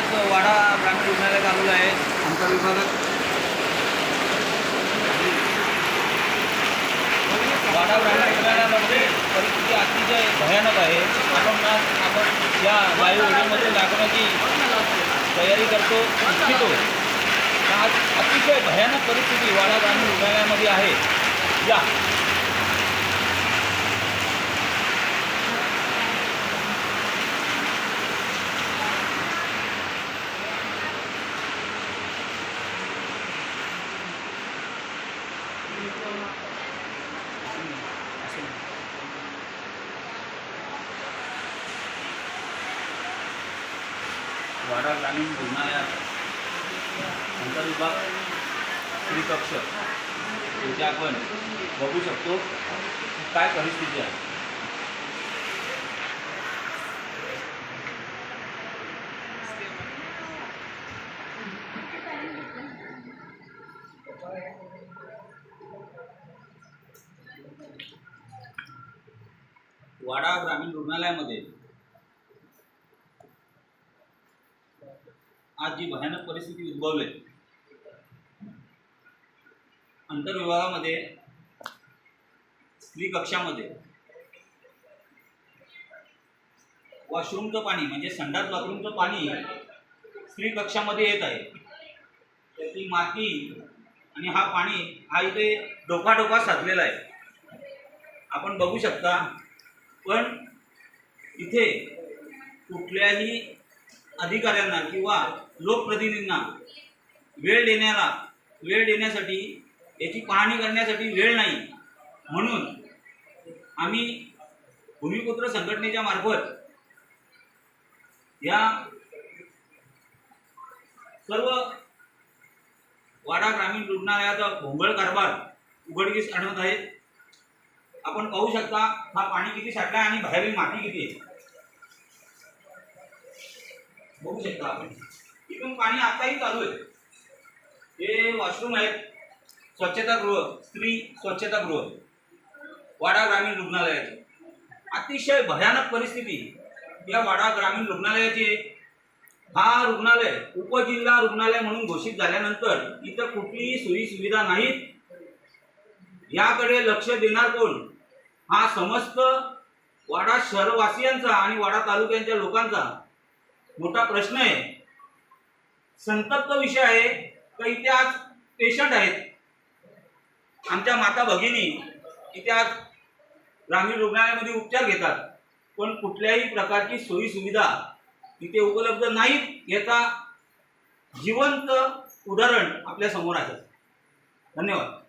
आज वाडा ग्रामीण रुग्णालयात आलेलो आहे. आमचा विभागात वाडा ग्रामीण रुग्णालयामध्ये परिस्थिती अतिशय भयानक आहे. आपण ना आपण या लाईव्ह व्हिडिओमध्ये दाखवण्याची तयारी करतो इच्छितो. आज अतिशय भयानक परिस्थिती वाडा ग्रामीण रुग्णालयामध्ये आहे. या. वाडा ग्रामीण रुग्णालयात आंतरविभाग श्री कक्ष इथे आपण बघू शकतो. काय परिस्थिती आहे? वाडा ग्रामीण रुग्णालयामध्ये आज जी भयानक परिस्थिती उद्भवली आंतरविभागामध्ये स्त्री कक्षामध्ये वॉशरूमचं पाणी म्हणजे संडास बाथरूमचं पाणी स्त्री कक्षामध्ये येत आहे. त्याची माती आणि हा पाणी हा इथे डोकाडोका साधलेला आहे. आपण बघू शकता पण इथे कुठल्याही अधिकाऱ्यांना किंवा लोकप्रतिनिधींना वेळ देण्याला वेळ देण्यासाठी याची पाहणी करण्यासाठी वेळ नाही. म्हणून आम्ही भूमिपुत्र संघटनेच्या मार्फत या सर्व वाडा ग्रामीण रुग्णालयाचा भोंगळ कारभार उघडकीस आणत आहे. आपण पाहू शकता हा पाणी किती साठला आहे आणि बाहेरील माती किती आहे? बघू शकता आपण. इथून पाणी आताही चालू आहे. हे वॉशरूम आहेत. स्वच्छतागृह स्त्री स्वच्छतागृह वाडा ग्रामीण रुग्णालयाचे. अतिशय भयानक परिस्थिती. या वाडा ग्रामीण रुग्णालयाची हा रुग्णालय उपजिल्हा रुग्णालय म्हणून घोषित झाल्यानंतर इथं कुठलीही सोयी सुविधा नाहीत. याकडे लक्ष देणार कोण? हा समस्त वाडा शहरवासियांचा आणि वाडा तालुक्यांच्या लोकांचा मोठा प्रश्न आहे. संतप्त विषय आहे. का इथे आज पेशंट आहेत. आमच्या माता भगिनी इथे आज ग्रामीण रुग्णालयामध्ये उपचार घेतात. पण कुठल्याही प्रकारची सोयीसुविधा इथे उपलब्ध नाहीत याचा जिवंत उदाहरण आपल्यासमोर आहे. धन्यवाद.